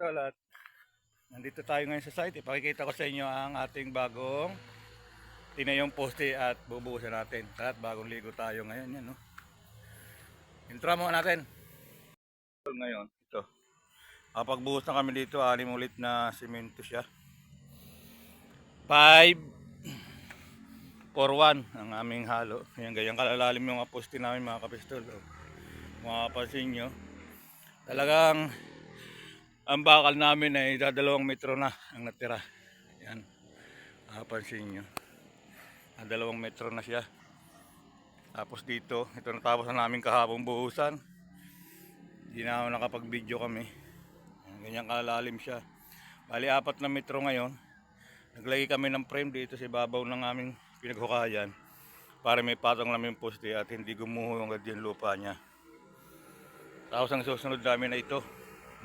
Pistol at nandito tayo ngayon sa site. Ipakikita ko sa inyo ang ating bagong tinayong poste at bubuhusan natin. At bagong ligo tayo ngayon yan. No? Intro mo natin. Ngayon, ito. Kapag buhos na kami dito, anim ulit na simento siya. 5 for 1 ang aming halo. Yan, ganyang kalalalim yung poste namin mga kapistol. Oh. Makapansin nyo. Talagang ang bakal namin ay dadalawang metro na ang natira. Yan. Makapansin nyo. Ah, dalawang metro na siya. Tapos dito, ito natapos na namin kahapong buhusan. Hindi na ako nakapag-video kami. Yan, Ganyang kalalalim siya. Bali, apat na metro ngayon. Naglagay kami ng frame dito sa ibabaw ng aming pinaghukayan para may patong namin poste at hindi gumuho agad yung lupa niya. Tapos ang susunod namin na ito.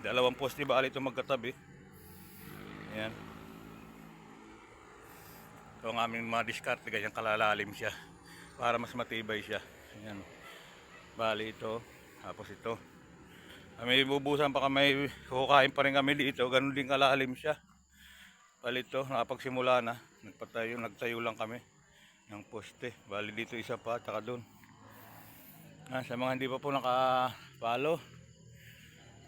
Dalawang poste bali ito magkatabi. Ayan. Ito ang aming mga diskarte, ganyan kalalalim siya. Para mas matibay siya. Ayan. Bali ito. Tapos ito. Ah, May bubusan pa kami, hukain pa rin kami dito. Ganun din kalalim siya. Bali ito, nakapagsimula na. Nagpatayo, nagtayo lang kami ng poste. Bali dito isa pa, tsaka doon. Ah, sa mga hindi pa po naka-follow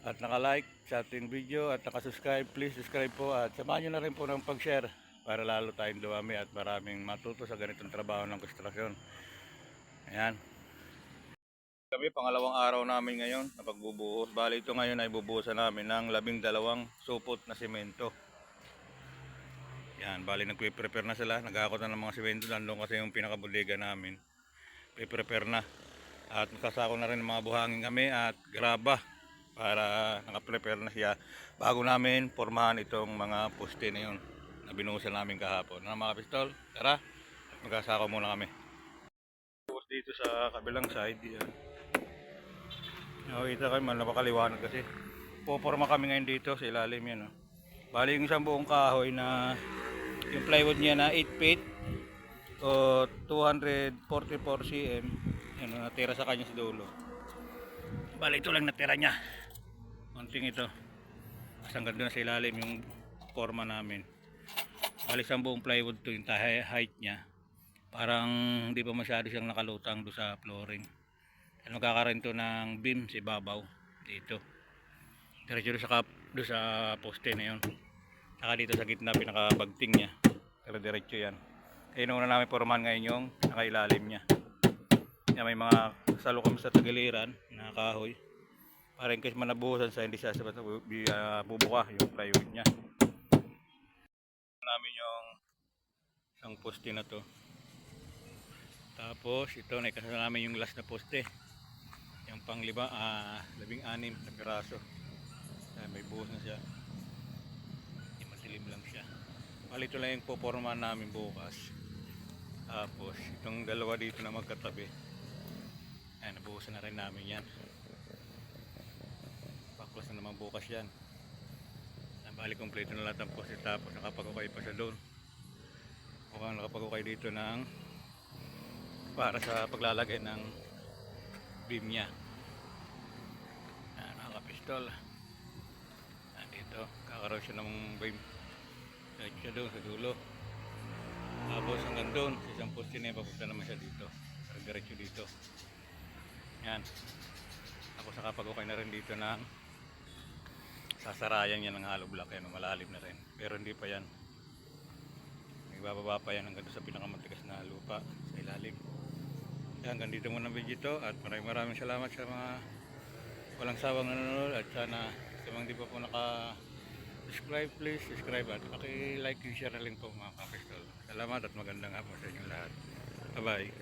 at naka-like sa ating video at naka-subscribe, please subscribe po at samahan nyo na rin po ng pag-share para lalo tayong dumami at maraming matuto sa ganitong trabaho ng konstruksyon. Ayan. Kami pangalawang araw namin ngayon na pagbubuhos. Bali ito ngayon ay bubuhusan namin ng labing dalawang supot na simento. Yan, bali nagpe-prepare na sila. Nagkakot na ng mga simento. Nandun kasi yung pinakabodega namin. Pre-prepare na. At kasako na rin ng mga buhangin kami at graba para naka-prepare na siya bago namin pormahan itong mga poste na yun na binuhusan namin kahapon. Na mga pistol, tara, magkasako muna kami. Tapos dito sa kabilang side, yan. Nakikita kayo, man napakaliwanag kasi. Puporma kami ngayon dito sa ilalim yan. Oh. Bali yung isang buong kahoy na yung plywood niya na 8 feet o 244 cm yan ang natira sa kanya sa dulo bali ito lang natira niya konting ito hanggang doon sa ilalim yung forma namin bali isang buong plywood to yung height niya parang hindi pa masyado siyang nakalutang doon sa flooring at magkakaroon to ng beam sa ibabaw dito diretso sa, kap, doon sa poste na yun Saka dito sa gitna pinakabagting niya. Pero diretso yan. Kaya una namin pormahan ngayon yung nakailalim niya. Yan, may mga salo kami sa tagiliran na kahoy. Para in case manabuhusan sa hindi siya sabat uh, bubuka yung plywood niya. namin yung isang poste na to. Tapos ito na ikasama namin yung last na poste. Yung pang lima, ah, labing anim na piraso. Ayan, may buhos na siya hindi madilim lang siya bali ito lang yung poporma namin bukas tapos itong dalawa dito na magkatabi ayan nabuhusan na rin namin yan paklas na naman bukas yan. Ayan, bali kompleto na lahat ang poste. Tapos nakapag-ukay pa siya doon. Mukhang nakapag-ukay dito ng para sa paglalagay ng beam niya. Ayan nakapistol dito kakaroon siya ng beam. Kahit siya doon sa dulo. Tapos hanggang doon sa isang poste na papunta naman siya dito. Diretso dito. Yan tapos nakapag-okay na rin dito ng sasarayan yan ng hollow block yan malalim na rin. Pero hindi pa yan. Nagbababa pa yan hanggang sa pinakamatigas na lupa sa ilalim. Yan, hanggang dito muna video ito. At maraming maraming salamat sa mga walang sawang nanonood. At sana sa mga di pa po naka subscribe please subscribe at paki-like and share na po mga kapistol. Salamat at magandang hapon sa inyo lahat. Bye bye